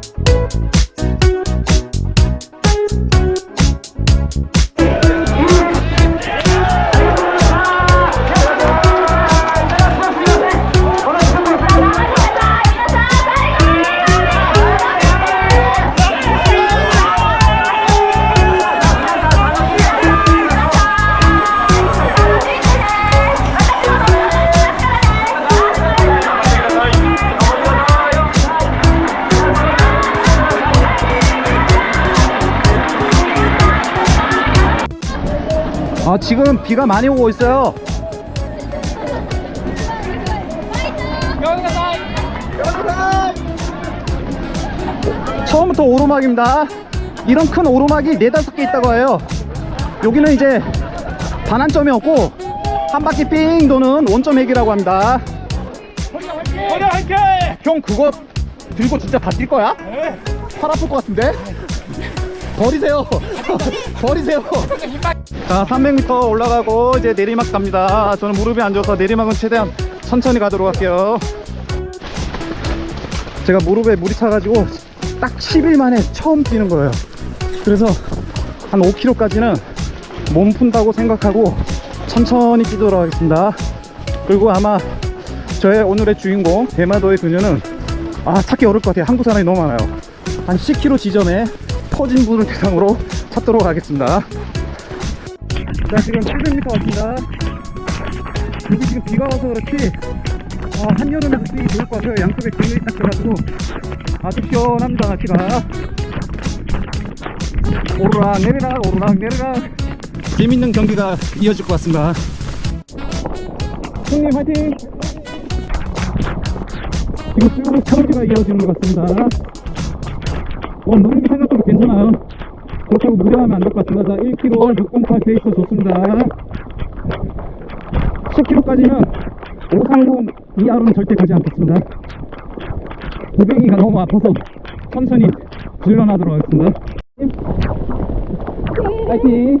Thank you. 아 지금 비가 많이 오고 있어요 처음부터 오르막입니다 이런 큰 오르막이 네다섯 개 있다고 해요 여기는 이제 반환점이 없고 한 바퀴 삥 도는 원점 핵이라고 합니다 허리 할게! 형 그거 들고 진짜 다 뛸 거야? 팔 아플 것 같은데? 버리세요. 버리세요. 자 300m 올라가고 이제 내리막 갑니다. 저는 무릎이 안 좋아서 내리막은 최대한 천천히 가도록 할게요. 제가 무릎에 물이 차가지고 딱 10일 만에 처음 뛰는 거예요. 그래서 한 5km까지는 몸 푼다고 생각하고 천천히 뛰도록 하겠습니다. 그리고 아마 저의 오늘의 주인공 대마도의 그녀는 아 찾기 어려울 것 같아요. 한국 사람이 너무 많아요. 한 10km 지점에 터진 분을 대상으로 찾도록 하겠습니다. 자 지금 700m 왔습니다. 여기 지금 비가 와서 그렇지 아, 한여름에도 뛰기 좋을 것 같아요. 양쪽에 기운이 딱 돼가지고. 아주 시원합니다 날씨가. 오르락 내리락 오르락 내리락. 재밌는 경기가 이어질 것 같습니다. 형님 화이팅! 지금 쭉 경기가 이어지는 것 같습니다 어, 누르기 생각보다 괜찮아요 그렇다고 무리하면 안 될 것 같습니다. 자 1km 608 페이스 좋습니다. 10km까지는 530 이하로는 절대 가지 않겠습니다. 고객이가 너무 아파서 천천히 질러나도록 하겠습니다. 파이팅!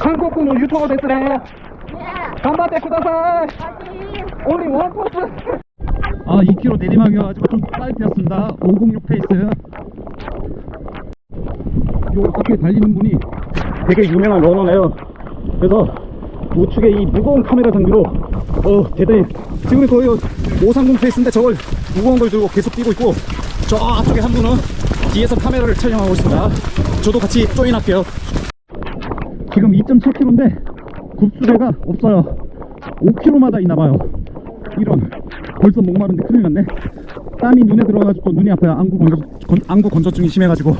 한국군은 유튜버 됐으네. 간바테 쿠다사이 one person 아 2km 내리막이어가지고 좀 빨리 뛰었습니다. 506 페이스 요 앞에 달리는 분이 되게 유명한 러너네요. 그래서 우측에 이 무거운 카메라 장비로 어 대단히 지금 거의 530 페이스인데 저걸 무거운 걸 들고 계속 뛰고 있고 저 앞쪽에 한 분은 뒤에서 카메라를 촬영하고 있습니다. 저도 같이 조인할게요. 지금 2.7km인데 급수대가 없어요. 5km마다 있나봐요. 이런 벌써 목마른데 큰일 났네. 땀이 눈에 들어가지고 눈이 아파요. 안구 건조, 건, 안구 건조증이 심해가지고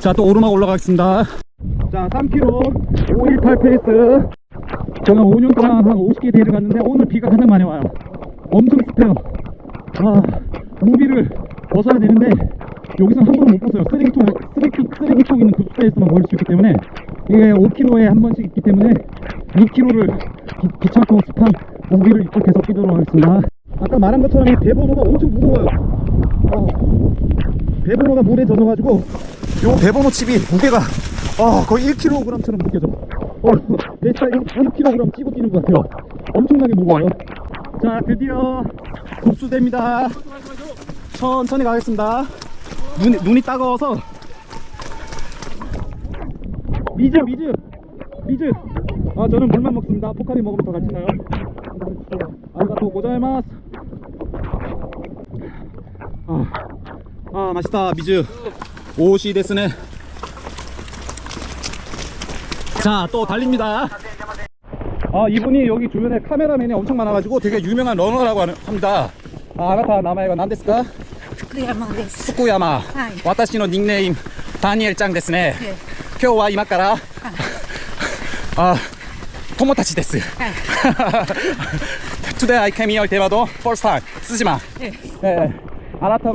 자 또 오르막 올라가겠습니다. 자 3km 518 페이스. 저는 5년 동안 한 50개 대회를 갔는데 오늘 비가 가장 많이 와요. 엄청 습해요. 아 무비를 벗어야 되는데 여기서 함부로 못 벗어요. 쓰레기통 쓰레기, 쓰레기통 있는 급수대에서만 벗을 수 있기 때문에 이게 5km에 한 번씩 있기 때문에 6km를 기, 귀찮고 습한 무비를 입고 계속 뛰도록 하겠습니다. 아까 말한 것처럼 이 배번호가 엄청 무거워요. 어, 배번호가 물에 젖어가지고 요 배번호 칩이 무게가 어, 거의 1kg처럼 느껴져. 어, 대차 1kg 찌고 뛰는 것 같아요. 엄청나게 무거워요. 자 드디어 급수대입니다. 천천히 가겠습니다. 눈, 눈이 따가워서. 미즈 미즈 미즈. 아 저는 물만 먹습니다. 포카리 먹으면 더 같이 나요. 아리가또 고자이마스. 아, 아 맛있다 미즈 오시 데스네 자 또 달립니다 아 이분이 여기 주변에 카메라맨이 엄청 많아가지고 되게 유명한 러너라고 하는- 합니다 아 아나타 나마이가 난데스까? 福山です。福山、はい私のニックネームダニエルちゃんですね、ええ今日は今から、あ友達です、はい。 Today I came here テーマド first time 津島、えええあなた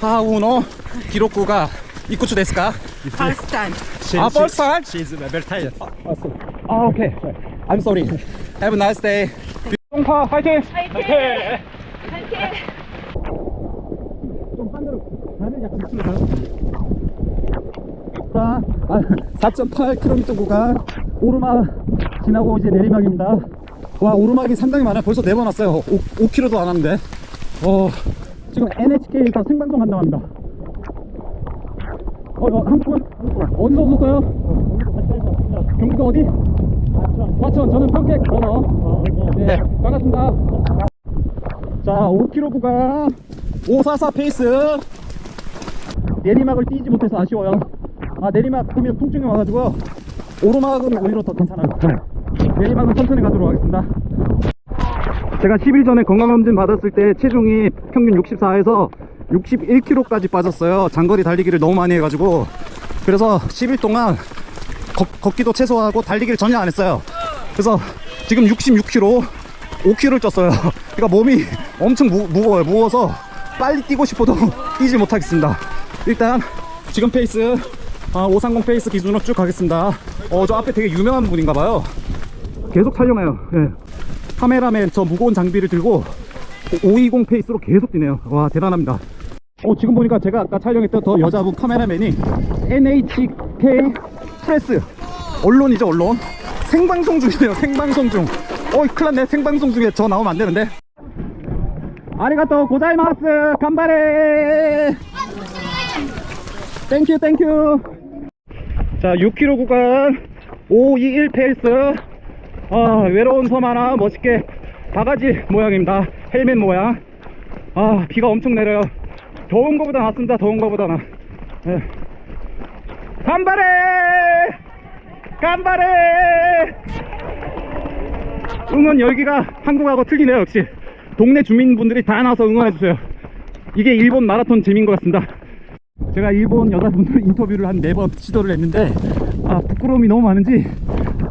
하우노 기록구가 입구초 됐을까? First time. 아, first time? She's very tired. 아 아, 아, 아, 아, 오케이. I'm sorry. Have a nice day. 동파 화이팅! 화이팅! 화이팅! 좀 반대로 나를 약간 밑으로 자, 4.8km 구간 오르막 지나고 이제 내리막입니다. 와 오르막이 상당히 많아. 벌써 네 번 왔어요 5, 5km도 안 왔는데 어 지금 NHK에서 생방송 한다고 합니다. 어, 어, 한국은 어디서 오셨어요? 경북도 어디? 과천. 저는 평택 번호. 네, 반갑습니다. 자, 5km 구간 544 페이스. 내리막을 뛰지 못해서 아쉬워요. 아, 내리막 하면 통증이 와가지고요. 오르막은 오히려 더 괜찮아요. 내리막은 천천히 가도록 하겠습니다. 제가 10일 전에 건강검진 받았을 때 체중이 평균 64에서 61kg까지 빠졌어요. 장거리 달리기를 너무 많이 해가지고. 그래서 10일 동안 걷, 걷기도 최소화하고 달리기를 전혀 안 했어요. 그래서 지금 66kg, 5kg를 쪘어요. 그러니까 몸이 엄청 무, 무거워요. 무거워서 빨리 뛰고 싶어도 뛰지 못하겠습니다. 일단 지금 페이스, 아, 530 페이스 기준으로 쭉 가겠습니다. 어, 저 앞에 되게 유명한 분인가 봐요. 계속 촬영해요. 예. 카메라맨 저 무거운 장비를 들고 520 페이스로 계속 뛰네요. 와 대단합니다. 어, 지금 보니까 제가 아까 촬영했던 더 여자분 카메라맨이 NHK 프레스 언론이죠 언론? 생방송 중이네요 생방송 중. 어이 큰일났네. 생방송 중에 저 나오면 안 되는데. 아리가또 고자이마스 간바레 땡큐 땡큐 자 6km 구간 521 페이스 아 외로운 섬 하나 멋있게 바가지 모양입니다. 헬멧 모양. 아 비가 엄청 내려요. 더운 거보다 낫습니다. 더운 거보다 나. 예. 간발해! 간발해! 응원 열기가 한국하고 틀리네요 역시. 동네 주민분들이 다 나와서 응원해주세요. 이게 일본 마라톤 재미인 것 같습니다. 제가 일본 여자분들 인터뷰를 한 네 번 시도를 했는데 아 부끄러움이 너무 많은지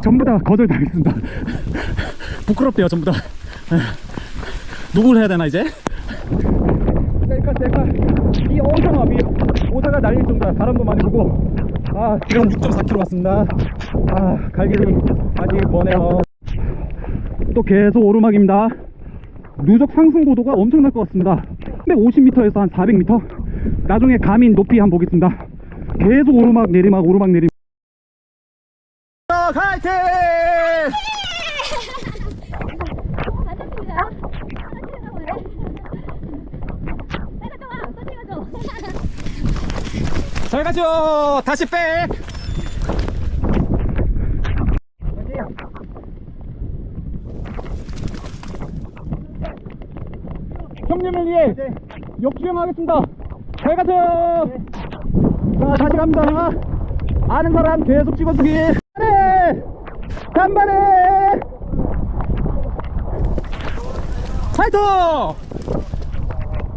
전부 다 거절당했습니다. 부끄럽대요 전부 다. 누굴 해야 되나 이제? 셀카 셀카. 비 엄청 와 비. 오다가 날릴 정도야. 바람도 많이 불고. 아 지금 6.4km 왔습니다. 아 갈 길이 아직 머네요. 또 계속 오르막입니다. 누적 상승 고도가 엄청날 것 같습니다. 350m에서 한 400m 나중에 가민 높이 한번 보겠습니다. 계속 오르막 내리막 오르막 내리막 화이팅! 잘 가죠. 다시 백. 형님을 위해 역주행하겠습니다. 잘 가세요. 자 다시 갑니다. 아는 사람 계속 간발해 간발해! 파이터!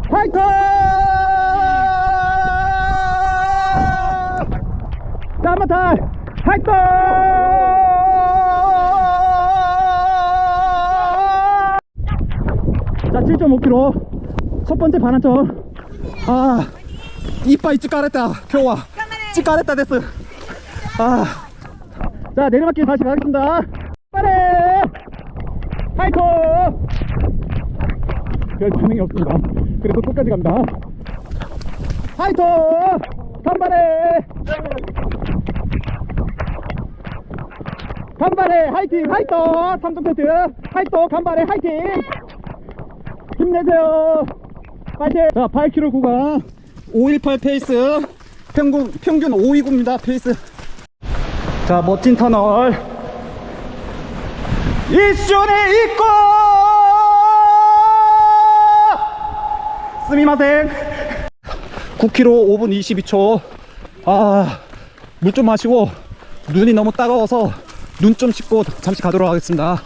파이터! 더 파이터! 자 7.5km 첫 번째 반환점. 아 이빨 쭉 깔았다. 겨우와. 쭉 깔았다 됐어. 아 자 내리막길 다시 가겠습니다. 빨리 파이터 별 반응이 없습니다. 그래도 끝까지 갑니다. 파이터 간발해 간발해 화이팅! 화이터! 3점 세트! 화이터! 간발해 화이팅! 힘내세요. 파이팅! 자 8km 구간 518 페이스. 평균, 평균 529입니다 페이스 자 멋진 터널. 이슈네 있고! 스미마생 9km 5분 22초. 아 물 좀 마시고 눈이 너무 따가워서 눈 좀 씻고 잠시 가도록 하겠습니다.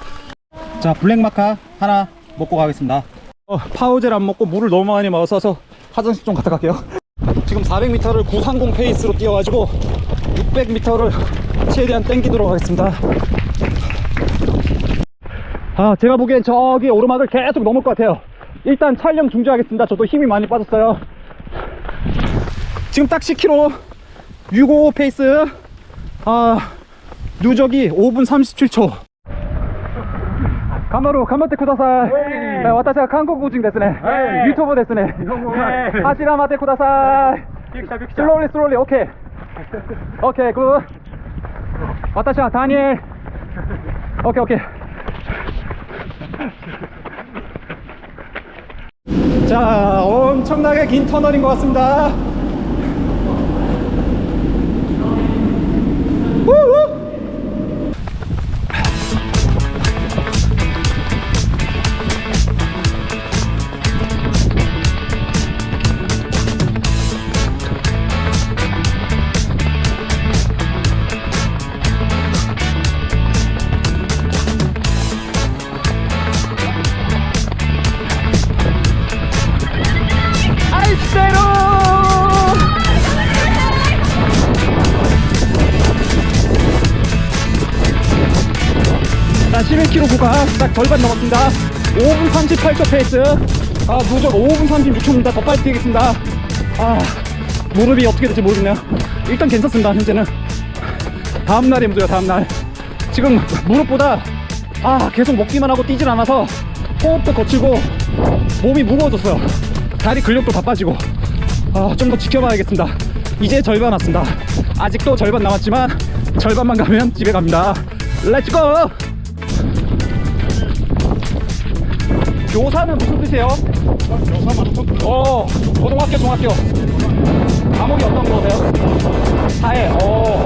자 블랙마카 하나 먹고 가겠습니다. 어, 파우젤 안 먹고 물을 너무 많이 마셔서 화장실 좀 갔다 갈게요 지금 400m를 930 페이스로 뛰어가지고 600m를 최대한 땡기도록 하겠습니다. 아 제가 보기엔 저기 오르막을 계속 넘을 것 같아요. 일단 촬영 중지하겠습니다. 저도 힘이 많이 빠졌어요. 지금 딱 10km 655 페이스. 아 누적이 5분 37초 頑張ろう頑張ってください、はいはい私は韓国人ですね、はい 유튜버 ですね日本語うまい走ら待ってくださいびっくりしたびっくりした slowly slowly OK OK good 私はダニエル OK OK 자 엄청나게 긴 터널인 것 같습니다 11km 구간 딱 절반 넘었습니다. 5분 38초 페이스. 아, 누적 5분 36초입니다. 더 빨리 뛰겠습니다. 아, 무릎이 어떻게 될지 모르겠네요. 일단 괜찮습니다, 현재는. 다음날에 문제요, 다음날. 지금 무릎보다, 아, 계속 먹기만 하고 뛰질 않아서 호흡도 거치고 몸이 무거워졌어요. 다리 근력도 다 빠지고. 아, 좀 더 지켜봐야겠습니다. 이제 절반 왔습니다. 아직도 절반 남았지만 절반만 가면 집에 갑니다. 렛츠고! 교사는 무슨 뜻이에요? 어, 고등학교, 중학교. 과목이 어떤 거세요? 사회, 어.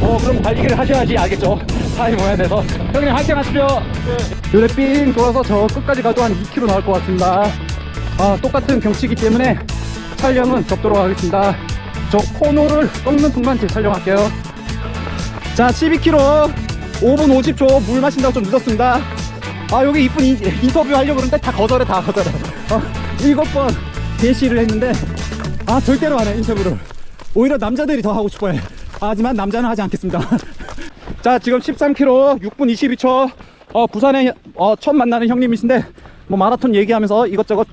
어, 그럼 달리기를 하셔야지 알겠죠? 사회 모여야 돼서. 형님, 화이팅 하십시오. 요래 삥 돌아서 저 끝까지 가도 한 2km 나올 것 같습니다. 아, 똑같은 경치이기 때문에 촬영은 접도록 하겠습니다. 저 코너를 꺾는 순간 제 촬영할게요. 자, 12km 5분 50초 물 마신다고 좀 늦었습니다. 아, 여기 이쁜 인, 인터뷰 하려고 그러는데 다 거절해, 다 거절해. 어, 일곱 번 대시를 했는데, 아, 절대로 안 해, 인터뷰를. 오히려 남자들이 더 하고 싶어 해. 하지만 남자는 하지 않겠습니다. 자, 지금 13km 6분 22초. 어, 부산에 어, 처음 만나는 형님이신데, 뭐 마라톤 얘기하면서 이것저것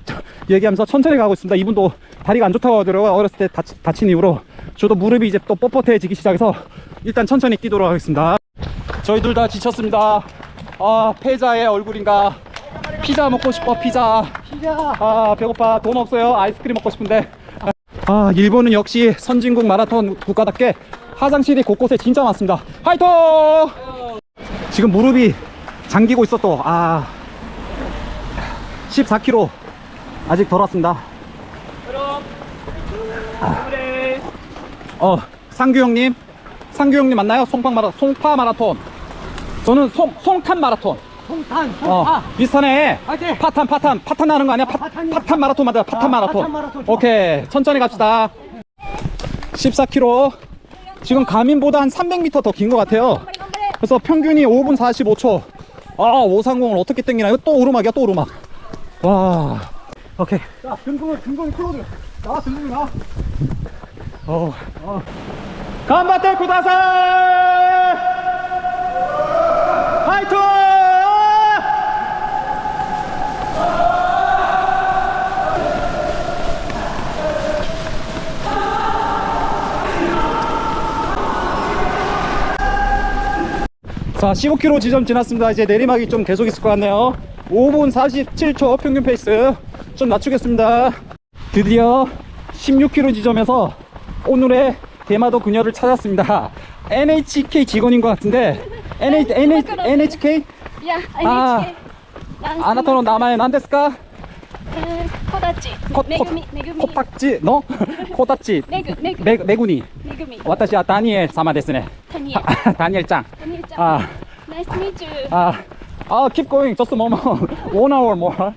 얘기하면서 천천히 가고 있습니다. 이분도 다리가 안 좋다고 하더라고요. 어렸을 때 다치, 다친 이후로. 저도 무릎이 이제 또 뻣뻣해지기 시작해서 일단 천천히 뛰도록 하겠습니다. 저희 둘 다 지쳤습니다. 아, 패자의 얼굴인가. 피자 먹고 싶어, 피자. 피자. 아, 배고파. 돈 없어요. 아이스크림 먹고 싶은데. 아, 일본은 역시 선진국 마라톤 국가답게 화장실이 곳곳에 진짜 많습니다. 화이팅! 지금 무릎이 잠기고 있어 또. 아. 14km. 아직 덜 왔습니다. 어, 상규 형님. 상규 형님 맞나요? 송파 마라 송파 마라톤. 저는 송 송탄 마라톤. 송탄, 어, 비슷하네. 화이팅! 파탄 파탄 파탄 나는 거 아니야? 파, 파탄이요. 파탄 마라톤 맞아. 파탄 아, 마라톤. 파탄 마라톤 좋아. 오케이. 천천히 갑시다. 14km. 지금 가민보다 한 300m 더 긴 것 같아요. 그래서 평균이 5분 45초. 아, 530을 어떻게 땡기나? 이거 또 오르막이야, 또 오르막. 와. 오케이. 자, 등등을, 등등이 풀어줘. 나와, 등등이 나와. 어. 간바테 쿠다사이! 자, 15km 지점 지났습니다. 이제 내리막이 좀 계속 있을 것 같네요. 5분 47초 평균 페이스 좀 낮추겠습니다. 드디어 16km 지점에서 오늘의 대마도 그녀를 찾았습니다. NHK 직원인 것 같은데 NH, NH, NHK? Yeah, NHK. 아, 아나토노 나마에 난데스까? 코다치. 메구미, 메구미. 코팍지, 너? 코다치. 메구, 메구. 메, 메구니. 메구미. 私はダニエル様ですね。ダニエル。ダニエルちゃん。ダニエルちゃん。あ、Nice to meet you. あ、あ、keep going. Just a moment. One hour more.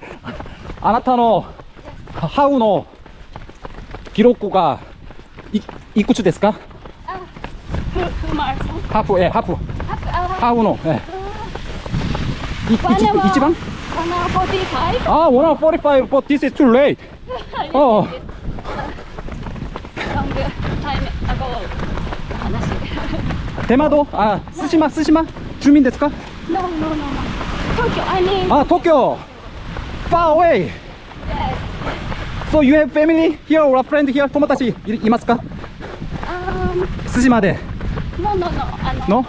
あなたのハウの記録がいいくつですか？あ、フ、フマラソン。ハーフ、え、ハーフ。ハーフ、あ、ハウのえい一ワナは一番ワナフォーティファイブ。あ、145 but this is too late あロングタイムアゴー。話。出窓あ、対馬対馬住民ですか No, no, no, no. 東京、I mean. あ、東京 far away Yes. so you have family here or a friend here 友達いいますか Um, 対馬で no, no, no. あの、 no ビ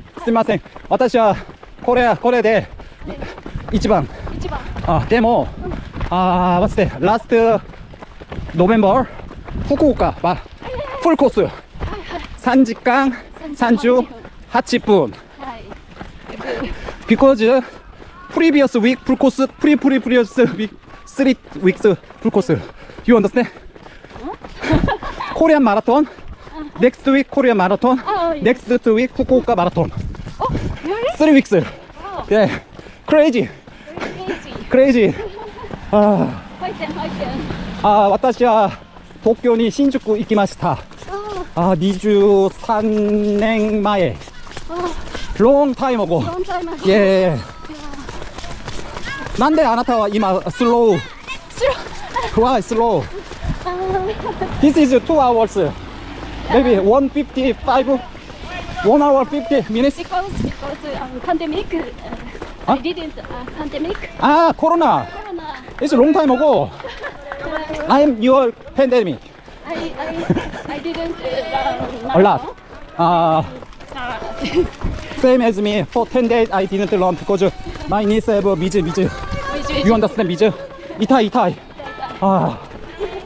すみません私はこれこれで一番一番あでも、うん、あー待ってラストノベンバー福岡はフルコース、はいはい、3時間38分、はい、because previous week full course pre pre previous week three weeks full course you understand Korean marathon next week Korean marathon next two week Fukuoka marathon three weeks. Yeah, crazy, crazy. 아, 回転回転 아, 私は東京に 신주쿠 行きました.あ 아, 23년前. long time ago. あロンタイム 예. 난데 아나타와 이마 슬로우. Why slow? あ This is two hours. Maybe 155 One hour fifty minutes. Because because um, pandemic, uh, Huh? I didn't uh, pandemic. Ah, Corona. Corona. It's a long time ago. Uh, I'm your pandemic. I I I didn't. Uh, A lot. Uh, Uh, same as me. For 10 days I didn't run because my knees have a mizu mizu. You understand mizu? Itai itai. Ah,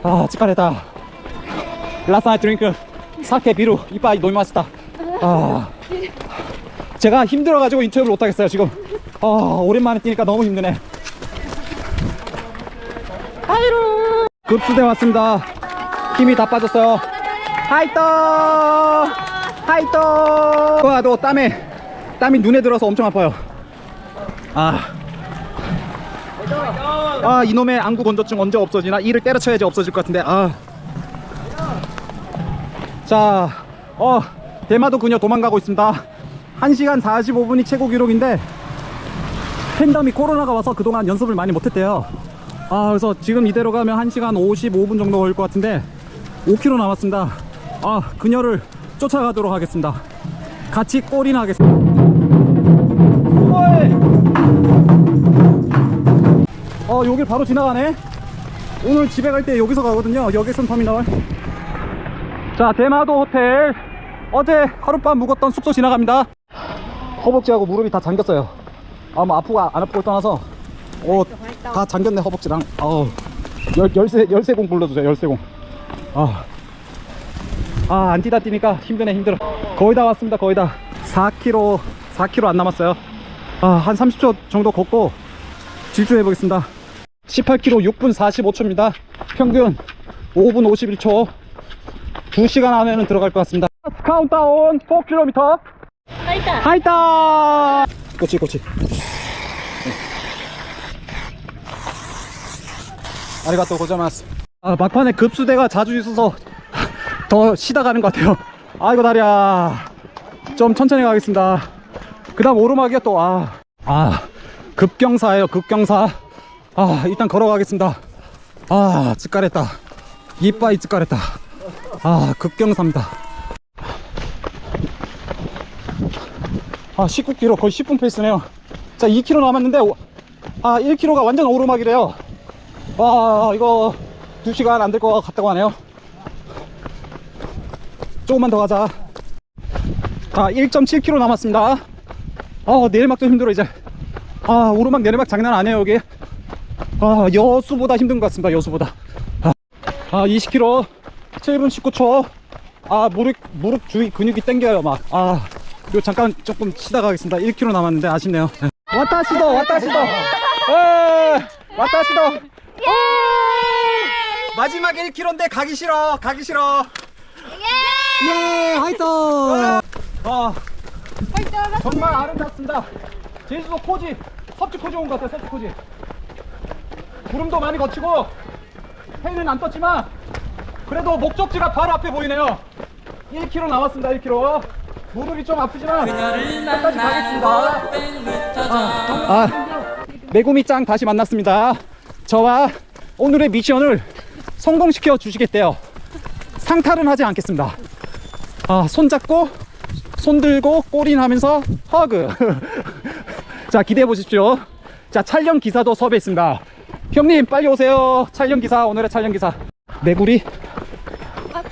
ah, 疲れた. Last night drink sake beer いっぱい飲みました. 아, 제가 힘들어가지고 인터뷰를 못하겠어요 지금. 아, 오랜만에 뛰니까 너무 힘드네. 하이루. 급수대 왔습니다. 힘이 다 빠졌어요. 하이떠! 하이떠! 와도 땀에 땀이 눈에 들어서 엄청 아파요. 아. 아 이놈의 안구 건조증 언제 없어지나 이를 때려쳐야지 없어질 것 같은데 아. 자, 어 대마도 그녀 도망가고 있습니다. 1시간 45분이 최고 기록인데 팬덤이 코로나가 와서 그동안 연습을 많이 못했대요. 아 그래서 지금 이대로 가면 1시간 55분 정도 걸릴 것 같은데 5km 남았습니다. 아 그녀를 쫓아가도록 하겠습니다. 같이 골이나 하겠습니다. 어 여길 바로 지나가네 오늘 집에 갈 때 여기서 가거든요 여객선 터미널 자 대마도 호텔 어제 하룻밤 묵었던 숙소 지나갑니다 허벅지하고 무릎이 다 잠겼어요 아뭐 아프고 안 아프고 떠나서 어다 잠겼네 허벅지랑 어우 열, 열세 열세공 불러주세요 열세공 아, 아, 안 뛰다 뛰니까 힘드네, 힘들어. 거의 다 왔습니다, 거의 다. 4km, 4km 안 남았어요. 아, 한 30초 정도 걷고 질주해 보겠습니다. 18km 6분 45초입니다. 평균 5분 51초. 2시간 안에는 들어갈 것 같습니다. 카운트다운 4km 하이타! 하이타 꼬치 꼬치 아리가또 고자마스. 아, 막판에 급수대가 자주 있어서 더 쉬다 가는 것 같아요. 아이고 다리야. 좀 천천히 가겠습니다. 그 다음 오르막이야 또아. 아, 급경사예요 급경사. 아 일단 걸어가겠습니다. 아 찌까랬다. 이빠이 찌까랬다. 아, 급경사입니다. 아 19km 거의 10분 페이스네요. 자 2km 남았는데 오- 아 1km가 완전 오르막이래요. 와 이거 2시간 안 될 것 같다고 하네요. 조금만 더 가자. 아 1.7km 남았습니다. 아 내리막도 힘들어 이제. 아 오르막 내리막 장난 아니에요 여기. 아 여수보다 힘든 것 같습니다 여수보다. 아, 아 20km 7분 19초 아 무릎 무릎 주위 근육이 땡겨요 막아 요 잠깐 조금 쉬다 가 겠습니다. 1km 남았는데 아쉽네요. 네. 왔다 시도 왔다 시도 에 왔다 시도 마지막 1km인데 가기 싫어 가기 싫어. 예! 하이터 아 정말 아름답습니다. 제주도 코지 섭지 코지 온 것 같아요 섭지 코지. 구름도 많이 거치고 해는 안 떴지만 그래도 목적지가 바로 앞에 보이네요. 1km 남았습니다 1km 무릎이 좀 아프지만 끝까지 가겠습니다. 아, 아, 메구미 짱 다시 만났습니다. 저와 오늘의 미션을 성공시켜 주시겠대요. 상탈은 하지 않겠습니다. 아, 손잡고 손 들고 꼬린 하면서 허그. 자 기대해 보십시오. 자 촬영 기사도 섭외했습니다. 형님 빨리 오세요. 촬영 기사 오늘의 촬영 기사. 메구리 아,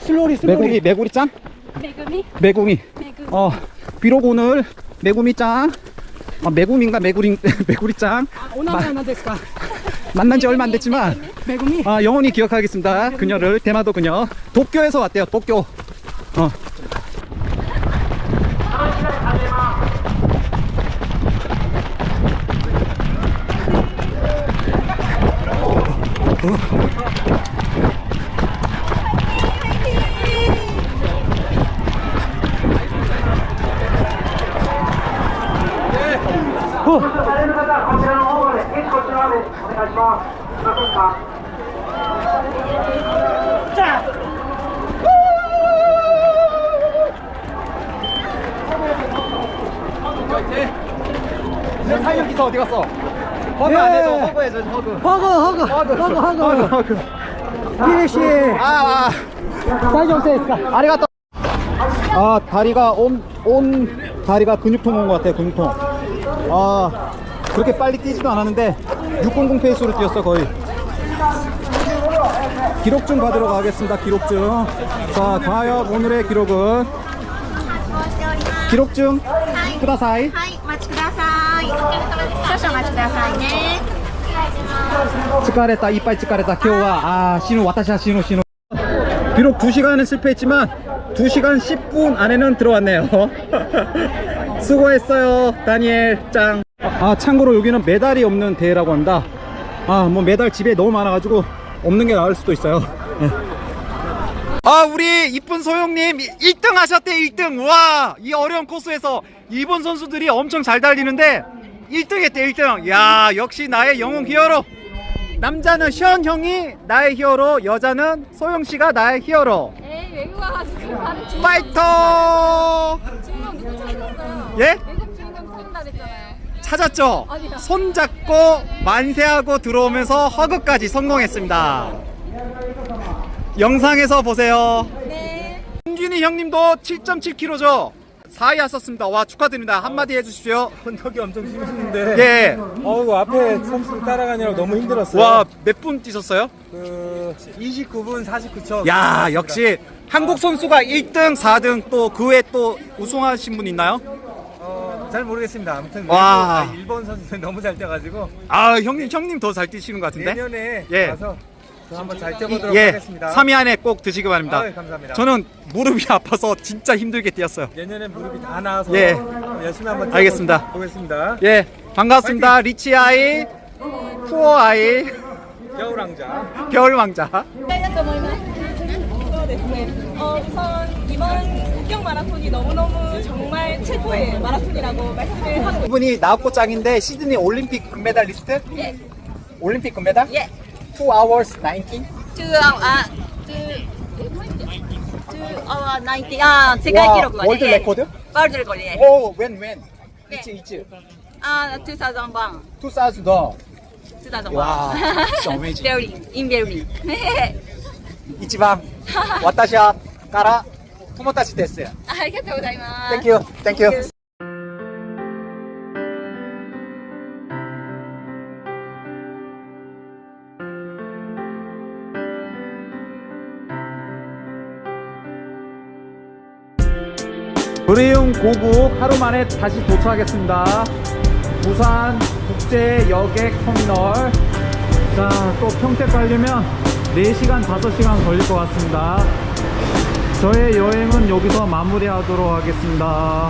슬로리 슬로리. 메구미 메구리 짱? 매금이? 메구미. 매금. 어 비록 오늘 메구미 짱. 어, 아, 메구미인가 메구리 메구리 짱. 아, 오나나 하나 됐을까? 만난 지 얼마 안 됐지만 매금이? 아 영원히 기억하겠습니다. 그녀를 대마도 그녀 도쿄에서 왔대요. 도쿄. 어. 어. 허그 안 해줘. 허그 해줘. 허그. 허그 허그 허그 허그 허그. 피니시 아, 아. 사이즈 아리가또. 아 다리가 온, 온 다리가 근육통 온 것 같아요 근육통 아 그렇게 빨리 뛰지도 않았는데 600 페이스로 뛰었어 거의 기록증 받으러 가겠습니다 기록증 자 과연 오늘의 기록은 기록증 쿠다사이 はい、お待ちください。 少々お待ちくださいね。 치카레타 이빨 치카레타 키오와 아 신호 와타샤 신호 신호 비록 2시간은 실패했지만 2시간 10분 안에는 들어왔네요 수고했어요 다니엘 짱 아, 참고로 여기는 메달이 없는 대회라고 한다 아 뭐 메달 집에 너무 많아가지고 없는 게 나을 수도 있어요 예. 아 우리 이쁜 소영님 1등 하셨대 1등 와 이 어려운 코스에서 일본 선수들이 엄청 잘 달리는데 1등 했대 1등. 야 역시 나의 영웅 히어로. 남자는 션 형이 나의 히어로 여자는 소영 씨가 나의 히어로. 에이 외국 와가지고 바로 주 파이터! 주인공 누구 찾으셨어요? 예? 외국 주인공 찾는다 그랬잖아요. 찾았죠? 어디요? 손 잡고 만세하고 들어오면서 허그까지 성공했습니다. 영상에서 보세요. 네. 홍준이 형님도 7.7kg죠 4위 하셨습니다 와 축하드립니다 한마디 해주십시오 혼덕이 엄청 심했는데 예. 어우 앞에 선수 따라가느라 너무 힘들었어요 와, 몇 분 뛰셨어요? 그 29분 49초 야, 역시 한국 선수가 1등, 4등 또 그 외에 또 우승하신 분 있나요? 어, 잘 모르겠습니다 아무튼 와. 아, 일본 선수들 너무 잘 뛰어가지고 아, 형님, 형님 더 잘 뛰시는 것 같은데? 내년에 예. 가서 저 한번 잘 이- 뛰어보도록 예, 하겠습니다 3위 안에 꼭 드시기 바랍니다. 아유, 감사합니다. 저는 무릎이 아파서 진짜 힘들게 뛰었어요. 내년에 무릎이 다 나와서 예. 열심히 한번 알겠습니다. 보겠습니다 예, 반갑습니다. 리치 아이, 푸어 아이, 겨울왕자 겨울 왕자. そうですね。어 우선 이번 국경 마라톤이 너무너무 정말 최고의 마라톤이라고 말씀을 하고 이분이 나왔고 짱인데 시드니 올림픽 금메달리스트? 예. 올림픽 금메달? 예. 2 hours 19? 2 hour, 아, 2, 2 hour 19. 아, 세계 기록 거리. 월드 레코드? 월드 거리. 예. 오, when, when? 네. 이츠, 이츠. 아, 2001. 2000. 2001. 와, 진짜 amazing. Berlin, in Berlin. 이치밤, 와타샤, 까라, 토모타치 데스. 아, 감사합니다. Thank you, thank you. 브레용 고국 하루 만에 다시 도착하겠습니다. 부산 국제 여객 터미널. 자, 또 평택 가려면 4시간, 5시간 걸릴 것 같습니다. 저의 여행은 여기서 마무리하도록 하겠습니다.